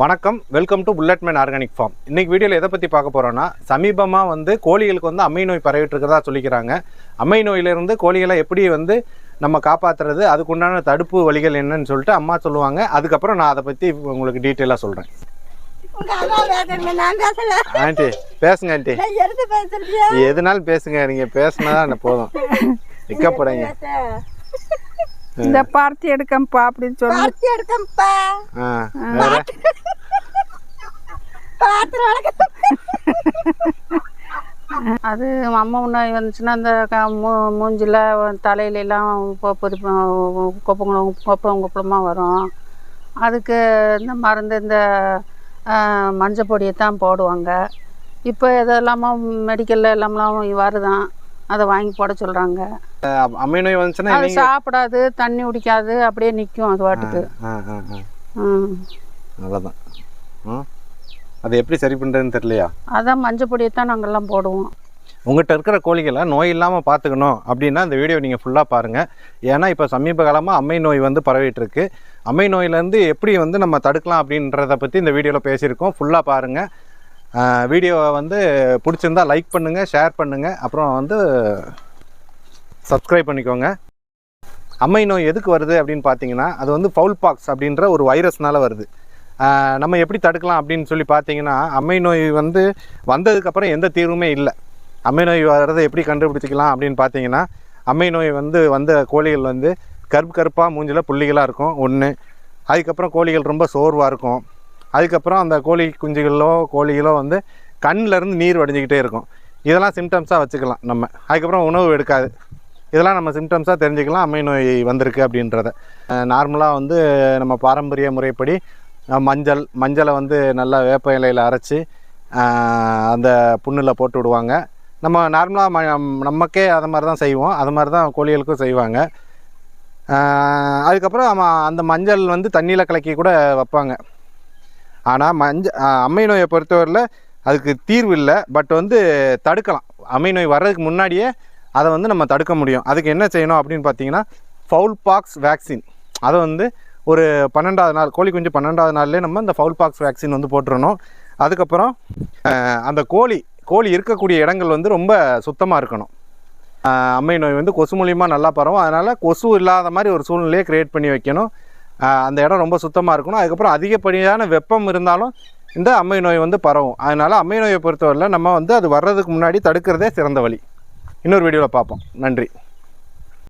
வணக்கம். Welcome to Bulletman organic farm இன்னைக்கு வீடியோவில் எதை பற்றி பார்க்க போகிறோன்னா சமீபமாக வந்து கோழிகளுக்கு வந்து அம்மை நோய் பரவிட்டு இருக்கிறதா சொல்லிக்கிறாங்க. அம்மை நோயிலிருந்து கோழிகளை எப்படி வந்து நம்ம காப்பாற்றுறது அதுக்குண்டான தடுப்பு வழிகள் என்னன்னு சொல்லிட்டு அம்மா சொல்லுவாங்க. அதுக்கப்புறம் நான் அதை பற்றி உங்களுக்கு டீட்டெயிலாக சொல்கிறேன். ஆண்டி பேசுங்க ஆண்டி. எதுனாலும் பேசுங்க நீங்கள் பேசுனா தான் போதும். வைக்கப்படைங்க இந்த பார்த்தி எடுக்கம்பா அப்படின்னு சொல்லி. பார்த்து எடுக்கம்பா. அது அம்மா நோய் வந்துச்சுன்னா அந்த க- மூ மூஞ்சில் தலையில எல்லாம் பொ- பொதி கொப்பங்களும் கொப்பளம் கொப்பளமாக வரும். அதுக்கு இந்த மருந்து இந்த மஞ்சள் பொடியை தான் போடுவாங்க. இப்போ இதெல்லாம மெடிக்கலில் எல்லாமெல்லாம் வருதான். அதை வாங்கி போட சொல்கிறாங்க அம்மை நோய் வந்துச்சுன்னா அது சாப்பிடாது தண்ணி குடிக்காது அப்படியே நிற்கும் அது பாட்டுக்கு. அவ்வளோதான் ம்? அது எப்படி சரி பண்ணுறதுன்னு தெரியலையா? அதான் மஞ்சள் பொடியை தான் நாங்கள்லாம் போடுவோம். உங்கள்கிட்ட இருக்கிற கோழிகளை நோய் இல்லாமல் பார்த்துக்கணும் அப்படின்னா இந்த வீடியோ நீங்கள் ஃபுல்லாக பாருங்கள் ஏன்னா இப்போ சமீப காலமாக அம்மை நோய் வந்து பரவிட்டு இருக்கு அம்மை நோயிலேருந்து எப்படி வந்து நம்ம தடுக்கலாம் அப்படின்றத பற்றி இந்த வீடியோவில் பேசியிருக்கோம். ஃபுல்லாக பாருங்கள் வீடியோவை வந்து பிடிச்சிருந்தா லைக் பண்ணுங்கள் ஷேர் பண்ணுங்கள் அப்புறம் வந்து சப்ஸ்கிரைப் பண்ணிக்கோங்க. அம்மை நோய் எதுக்கு வருது அப்படின்னு பார்த்தீங்கன்னா அது வந்து ஃபவுல் பாக்ஸ் அப்படின்ற ஒரு வைரஸ்னால வருது. நம்ம எப்படி தடுக்கலாம் அப்படின்னு சொல்லி பார்த்தீங்கன்னா அம்மை நோய் வந்து வந்ததுக்கப்புறம் எந்த தீர்வுமே இல்லை. அம்மை நோய் வர்றதை எப்படி கண்டுபிடிச்சிக்கலாம் அப்படின்னு பார்த்தீங்கன்னா அம்மை நோய் வந்து வந்த கோழிகள் வந்து கருப்பு கருப்பாக மூஞ்சில் புள்ளிகளாக இருக்கும் ஒன்று அதுக்கப்புறம் கோழிகள் ரொம்ப சோர்வாக இருக்கும். அதுக்கப்புறம் அந்த கோழி குஞ்சுகளோ கோழிகளோ வந்து கண்ணிலேருந்து நீர் வடிஞ்சிக்கிட்டே இருக்கும். இதெல்லாம் சிம்டம்ஸாக வச்சுக்கலாம் நம்ம. அதுக்கப்புறம் உணவு எடுக்காது. இதெல்லாம் நம்ம சிம்டம்ஸாக தெரிஞ்சுக்கலாம் அம்மை நோய் வந்திருக்கு அப்படின்றத. நார்மலாக வந்து நம்ம பாரம்பரிய முறைப்படி மஞ்சள் மஞ்சளை வந்து நல்லா வேப்ப இலையில் அரைச்சி அந்த புண்ணில் போட்டு விடுவாங்க. நம்ம நார்மலாக ம நமக்கே அது மாதிரி தான் செய்வோம். அது மாதிரி தான் கோழிகளுக்கும் செய்வாங்க. அதுக்கப்புறம் அந்த மஞ்சள் வந்து தண்ணியில் கலக்கி கூட வைப்பாங்க. ஆனால் மஞ்ச அம்மை நோயை பொறுத்தவரையில் அதுக்கு தீர்வு இல்லை. பட் வந்து தடுக்கலாம். அம்மை நோய் வர்றதுக்கு முன்னாடியே அதை வந்து நம்ம தடுக்க முடியும். அதுக்கு என்ன செய்யணும் அப்படின்னு பார்த்தீங்கன்னா ஃபவுல் பாக்ஸ் வேக்சின். அதை வந்து ஒரு பன்னெண்டாவது நாள் கோழி குஞ்சு பன்னெண்டாவது நாள்லேயே நம்ம இந்த ஃபவுல் பாக்ஸ் வேக்சின் வந்து போட்டுறணும். அதுக்கப்புறம் அந்த கோழி கோழி இருக்கக்கூடிய இடங்கள் வந்து ரொம்ப சுத்தமாக இருக்கணும். அம்மை நோய் வந்து கொசு மூலியமாக நல்லா பரவும். அதனால் கொசு இல்லாத மாதிரி ஒரு சூழ்நிலையை க்ரியேட் பண்ணி வைக்கணும். அந்த இடம் ரொம்ப சுத்தமாக இருக்கணும். அதுக்கப்புறம் அதிகப்படியான வெப்பம் இருந்தாலும் இந்த அம்மை நோய் வந்து பரவும். அதனால் அம்மை நோயை பொறுத்தவரையில் நம்ம வந்து அது வர்றதுக்கு முன்னாடி தடுக்கிறதே சிறந்த வழி. இன்னொரு வீடியோவில் பார்ப்போம். நன்றி.